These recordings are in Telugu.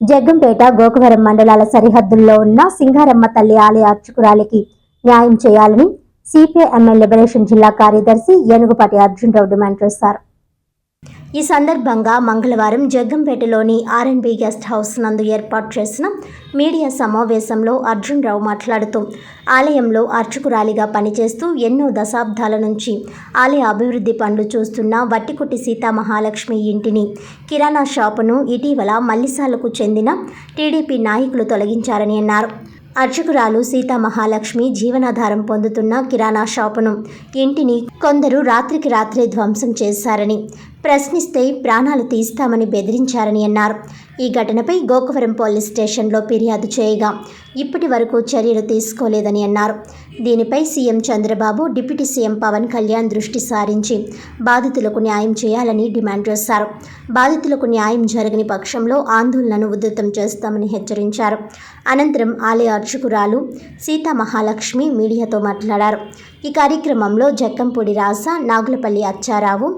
జగ్గంపేట గోకువరం మండలాల సరిహద్దుల్లో ఉన్న సింగారమ్మ తల్లి ఆలయ అర్చకురాలికి న్యాయం చేయాలని సిపిఐఎంఎల్ లిబరేషన్ జిల్లా కార్యదర్శి ఏనుగుపాటి అర్జునరావు డిమాండ్ చేశారు. ఈ సందర్భంగా మంగళవారం జగ్గంపేటలోని ఆర్ఎన్బి గెస్ట్ హౌస్ నందు ఏర్పాటు చేసిన మీడియా సమావేశంలో అర్జున్ రావు మాట్లాడుతూ ఆలయంలో అర్చకురాలిగా పనిచేస్తూ ఎన్నో దశాబ్దాల నుంచి ఆలయ అభివృద్ధి పనులు చూస్తున్న వట్టికుట్టి సీతామహాలక్ష్మి ఇంటిని కిరాణా షాపును ఇటీవల మల్లిసాలకు చెందిన టీడీపీ నాయకులు తొలగించారని అన్నారు. అర్చకురాలు సీతామహాలక్ష్మి జీవనాధారం పొందుతున్న కిరాణా షాపును. ఇంటిని కొందరు రాత్రికి రాత్రే ధ్వంసం చేశారని ప్రశ్నిస్తే ప్రాణాలు తీస్తామని బెదిరించారని అన్నారు. ఈ ఘటనపై గోకవరం పోలీస్ స్టేషన్లో ఫిర్యాదు చేయగా ఇప్పటి వరకు చర్యలు తీసుకోలేదని అన్నారు. దీనిపై CM Chandrababu deputy CM Pawan Kalyan దృష్టి సారించి బాధితులకు న్యాయం చేయాలని డిమాండ్ చేశారు. బాధితులకు న్యాయం జరగని పక్షంలో ఆందోళనను ఉధృతం చేస్తామని హెచ్చరించారు. అనంతరం ఆలయ అర్చకురాలు సీతామహాలక్ష్మి మీడియాతో మాట్లాడారు. ఈ కార్యక్రమంలో జక్కంపూడి రాస నాగులపల్లి అచ్చారావు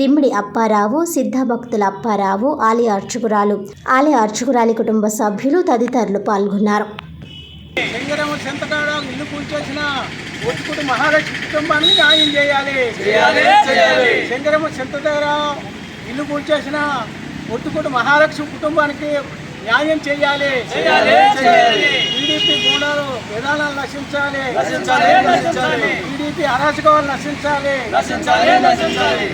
దిమ్మిడి అప్పారావు సిద్ధభక్తుల అప్పారావు ఆలయ అర్చకురాలు ఆలయ అర్చకురాలి కుటుంబ సభ్యులు తదితరులు పాల్గొన్నారు. లింగరమ చెంతకాడ ఇల్లు కూల్చేసిన ఒట్టుకుడు మహాలక్ష్మి కుటుంబానికి న్యాయం చేయాలి చేయాలి, చేయాలి. శంకరమ్మ చెంత దగ్గర ఇల్లు కూల్చేసిన ఒట్టుకుడు మహాలక్ష్మి కుటుంబానికి న్యాయం చేయాలి. టీడీపీ నశించాలి. టీడీపీ అరాచకాలు నశించాలి.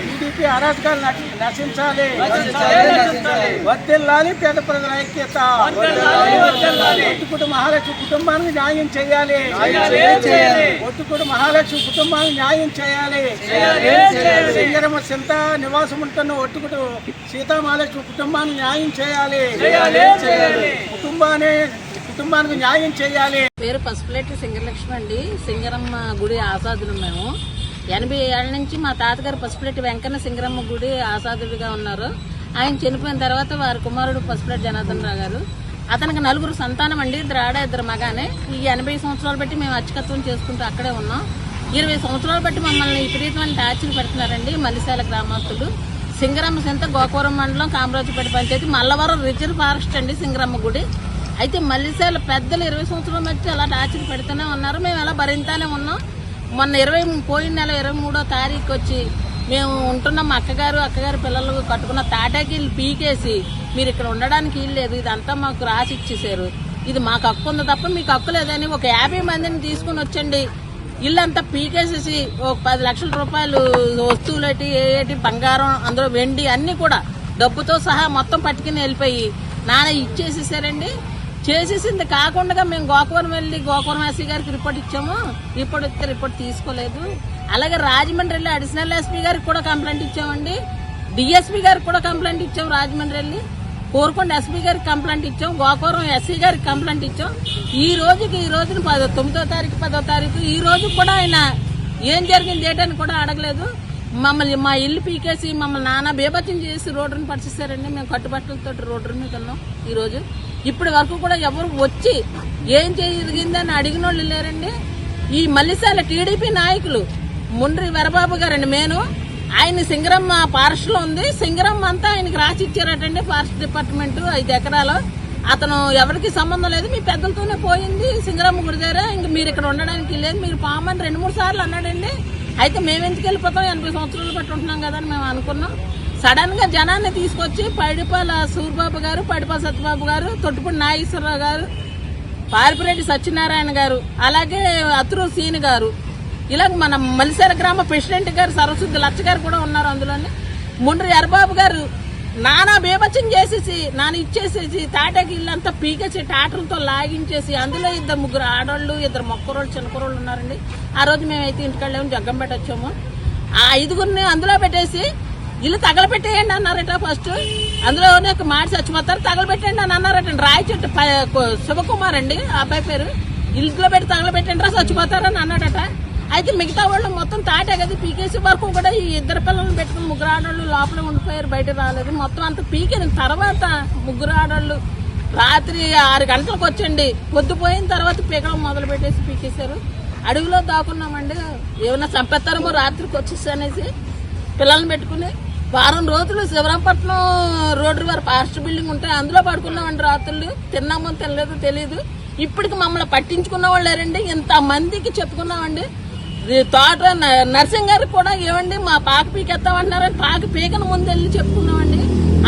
టీడీపీ అరాచకాలు నశి- నశించాలి. వర్దిల్లాలి పేద ప్రజల ఐక్యత. ఒట్టుకుడు మహాలక్ష్మి కుటుంబానికి న్యాయం చేయాలి. ఒట్టుకుడు మహాలక్ష్మి కుటుంబానికి న్యాయం చేయాలి. సింగరమ్మ సింత నివాసం ఉంటున్న ఒట్టుకుడు సీతామహాలక్ష్మి కుటుంబానికి న్యాయం చేయాలి. కుటుంబాన్ని కుటుంబానికి న్యాయం చేయాలి. పేరు పసుపులేటి సింగరలక్ష్మి అండి. సింగరమ్మ గుడి ఆసాదులు మేము. ఎనభై ఏళ్ళ నుంచి మా తాతగారు పసుపులేటి వెంకన్న సింగరమ్మ గుడి ఆసాదుడిగా ఉన్నారు. ఆయన చనిపోయిన తర్వాత వారి కుమారుడు పసుపులేటి జనార్దన్ రావు గారు. అతనికి నలుగురు సంతానం అండి. ఇద్దరు ఇద్దరు మగానే. ఈ ఎనభై సంవత్సరాలు బట్టి మేము అచ్చకత్వం చేసుకుంటూ అక్కడే ఉన్నాం. ఇరవై సంవత్సరాలు బట్టి మమ్మల్ని విపరీతమైన టార్చర్ పెడుతున్నారండి. మలిశాల గ్రామస్తులు. సింగరమ్మ సింత గోకవరం మండలం కామరాజుపేట పంచాయతీ మల్లవరం రిజర్వ్ ఫారెస్ట్ అండి సింగరమ్మ గుడి. అయితే మల్లిశాల పెద్దలు ఇరవై సంవత్సరాల మధ్య అలా టార్చర్ పెడుతూనే ఉన్నారు. మేము అలా భరింతానే ఉన్నాం. మొన్న ఇరవై పోయిన నెల ఇరవై మూడో తారీఖు వచ్చి మేము ఉంటున్నాం. మా అక్కగారు అక్కగారు పిల్లలు కట్టుకున్న తాటాకి పీకేసి మీరు ఇక్కడ ఉండడానికి ఇల్లు లేదు. ఇదంతా మాకు రాసి ఇచ్చేసారు ఇది మాకు హక్కు ఉంది తప్ప మీకు హక్కు లేదని ఒక యాభై మందిని తీసుకుని వచ్చండి. ఇల్లంతా పీకేసేసి ఒక పది లక్షల రూపాయలు వస్తువులేటి ఏటి బంగారం అందులో వెండి అన్నీ కూడా డబ్బుతో సహా మొత్తం పట్టుకుని వెళ్ళిపోయి నాన్న ఇచ్చేసేసారండి. చేసేసింది కాకుండా మేము గోకవరం వెళ్ళి గోకవరం ఎస్సీ గారికి రిపోర్ట్ ఇచ్చాము. రిపోర్ట్ ఇస్తే రిపోర్ట్ తీసుకోలేదు. అలాగే రాజమండ్రి వెళ్ళి అడిషనల్ ఎస్పీ గారికి కూడా కంప్లైంట్ ఇచ్చామండి. డిఎస్పీ గారికి కూడా కంప్లైంట్ ఇచ్చాం రాజమండ్రి వెళ్ళి కోరుకొండ ఎస్పీ గారికి కంప్లైంట్ ఇచ్చాం. గోకవరం ఎస్సీ గారికి కంప్లైంట్ ఇచ్చాం. ఈ రోజుకి ఈ రోజున పదో తొమ్మిదో తారీఖు పదో తారీఖు ఈ రోజు కూడా ఆయన ఏం జరిగింది ఏంటని కూడా అడగలేదు. మమ్మల్ని మా ఇల్లు పీకేసి మమ్మల్ని నానా బీభత్యం చేసి రోడ్డుని పడిచేసారండి మేము కట్టుబట్టలతో రోడ్డు మీద ఉన్నాం ఈరోజు. ఇప్పటి వరకు కూడా ఎవరు వచ్చి ఏం జరిగిందని అడిగిన వాళ్ళు లేరండి. ఈ మల్లిసాల టీడీపీ నాయకులు ముండ్రి వరబాబు గారండి నేను ఆయన సింగరమ్మ ఫారెస్ట్ ఉంది. సింగరమ్మ అంతా ఆయనకి రాసి ఇచ్చారటండి ఫారెస్ట్ డిపార్ట్మెంట్ ఐదు ఎకరాలు. అతను ఎవరికి సంబంధం లేదు. మీ పెద్దలతోనే పోయింది. సింగరమ్మ గుడి దగ్గర ఇంక మీరు ఇక్కడ ఉండడానికి లేదు. మీరు పామని రెండు మూడు సార్లు అన్నాడండి. అయితే మేము ఎందుకు వెళ్ళిపోతాం? ఎనభై సంవత్సరాలు బట్టి ఉంటున్నాం కదా అని మేము అనుకున్నాం. సడన్గా జనాన్ని తీసుకొచ్చి పైడిపాల సూర్బాబు గారు పైడిపాల సత్యబాబు గారు తొట్టుపూడి నాగేశ్వరరావు గారు పారిపిరెడ్డి సత్యనారాయణ గారు అలాగే అత్రు సీని గారు ఇలా మన మలిసేర గ్రామ ప్రెసిడెంట్ గారు సరస్వతి లచ్చ గారు కూడా ఉన్నారు అందులోని. ముండ్రి ఎరబాబు గారు నానా బీభత్సం చేసేసి నాన్న ఇచ్చేసేసి తాటాకి ఇల్లంతా పీకేసి టాటలతో లాగించేసి అందులో ఇద్దరు ముగ్గురు ఆడోళ్ళు ఇద్దరు మొక్కరోళ్ళు చిన్నకరోళ్ళు ఉన్నారండి. ఆ రోజు మేమైతే ఇంటికెళ్ళాము జగ్గంపేట వచ్చాము. ఆ ఐదుగురిని అందులో పెట్టేసి ఇల్లు తగలబెట్టేయండి అన్నారట ఫస్ట్. అందులోనే ఒక మాట చచ్చిపోతారు తగలబెట్టండి అని అన్నారట. రాయి చెట్టు ప- శివకుమార్ అండి అబ్బాయి పేరు. ఇల్లులో పెట్టి తగలబెట్టండి రా చచ్చిపోతారని అన్నాడట. అయితే మిగతా వాళ్ళు మొత్తం తాటే కదా పీకేసి వరకు కూడా ఈ ఇద్దరు పిల్లల్ని పెట్టుకుని ముగ్గురు ఆడవాళ్ళు లోపల ఉండిపోయారు బయట రాలేదు. మొత్తం అంత పీకిన తర్వాత ముగ్గురు ఆడవాళ్ళు రాత్రి ఆరు గంటలకు వచ్చండి. పొద్దుపోయిన తర్వాత పీకడం మొదలు పెట్టేసి పీకేశారు. అడవిలో దాక్కున్నామండి. ఏమైనా చంపేస్తారేమో రాత్రికి వచ్చేసి అనేసి పిల్లల్ని పెట్టుకుని వారం రోజులు శివరాంపట్నం రోడ్డు వారి ఫాస్ట్ బిల్డింగ్ ఉంటే అందులో పడుకున్నామండి రాత్రులు. తిన్నామో తినలేదో తెలియదు ఇప్పటికి మమ్మల్ని పట్టించుకున్న వాళ్ళు లేరండి. ఇంత మందికి చెప్పుకున్నామండి. తోట న- నర్సింగ్ గారికి కూడా ఏమండి మా పాక పీకెత్తామంటున్నారని పాక పీకన ముందు వెళ్ళి చెప్పుకున్నామండి.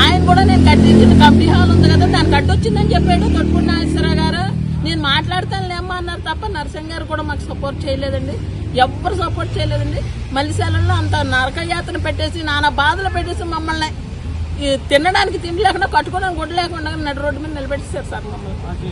ఆయన కూడా నేను కట్టించిన కమిటీ హాల్ ఉంది కదా దాన్ని కట్టొచ్చిందని చెప్పాడు తొట్టుకున్న నాగేశ్వరరావు గారు. నేను మాట్లాడతానులేమ్మా అన్నారు తప్ప నర్సింగ్ గారు కూడా మాకు సపోర్ట్ చేయలేదండి. ఎవ్వరు సపోర్ట్ చేయలేదండి. మల్లిశాలలో అంత నరకయాత్ర పెట్టేసి నానా బాధలు పెట్టేసి మమ్మల్ని తినడానికి తిండి లేకుండా కట్టుకోవడానికి గుడ్డు లేకుండా నడి రోడ్డు మీద నిలబెట్టేశారు సార్ మమ్మల్ని.